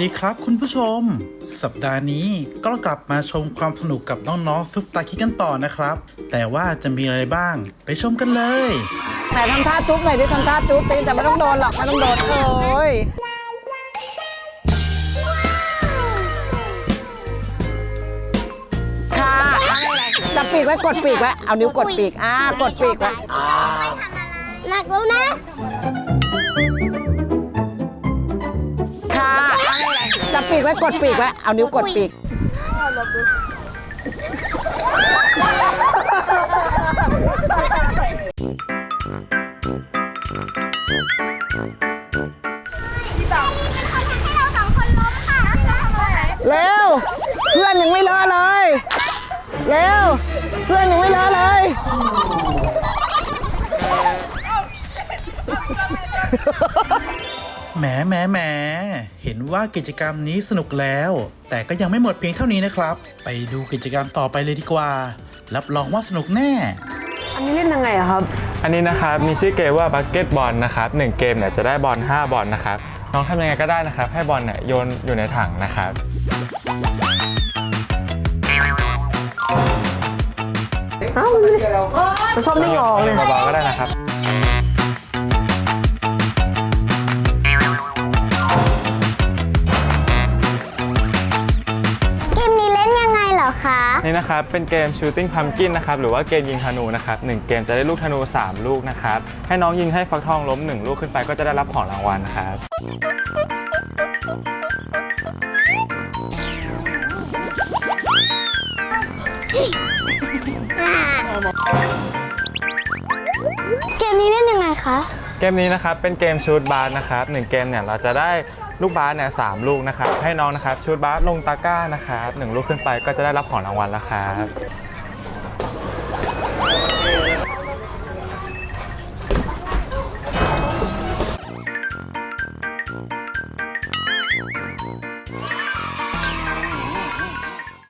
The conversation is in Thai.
ดีครับคุณผู้ชม สัปดาห์นี้ก็กลับมาชมความสนุกกับน้องๆซุปตาคิดกันต่อนะครับ แต่ว่าจะมีอะไรบ้างไปชมกันเลยไหนทำท่าจุ๊บหน่อยดิทำท่าจุ๊บตีแต่ไม่ต้องโดนหรอกไม่ต้องโดนเอ้ยค่ะอะไรจับปีกไว้กดปีกไว้เอานิ้วกดปีกอ่ากดปีกไว้อ่าหนักแล้วนะค่ะ จับปีกไว้กดปีกไว้เอานิ้วกดปีกให้เราสองคนล้มค่ะเร็วเพื่อนยังไม่เลอะเลยเร็วเพื่อนยังไม่เลอะเลย แหมแหมแหมเห็นว่ากิจกรรมนี้สนุกแล้ว แต่ก็ยังไม่หมดเพียงเท่านี้นะครับ ไปดูกิจกรรมต่อไปเลยดีกว่า รับรองว่าสนุกแน่ อันนี้เล่นยังไงอะครับ อันนี้นะครับมีชื่อเกมว่า Bucket Ball นะครับหนึ่งเกมเนี่ยจะได้บอล5บอลนะครับน้องทำยังไงก็ได้นะครับ ให้บอลเนี่ยโยนอยู่ในถังนะครับมันชอบนิ่งออกเลย เบาๆก็ได้นะครับ คะ นี่นะครับ เป็นเกม Shooting Pumpkin นะครับ หรือว่าเกมยิงธนูนะครับหนึ่งเกมจะได้ลูกธนู 3 ลูกนะครับ ให้น้องยิงให้ฟักทองล้ม 1 ลูกขึ้นไปก็จะได้รับของรางวัลนะครับเกมนี้เล่นยังไงคะ เกมนี้นะครับเป็นเกมชูดบาสนะครับหนึ่งเกมเนี่ยเราจะได้ลูกบาสเนี่ยสามลูกนะครับให้น้องนะครับชูดบาสลงตะกร้านะครับหนึ่งลูกขึ้นไปก็จะได้รับของรางวัลแล้วครับ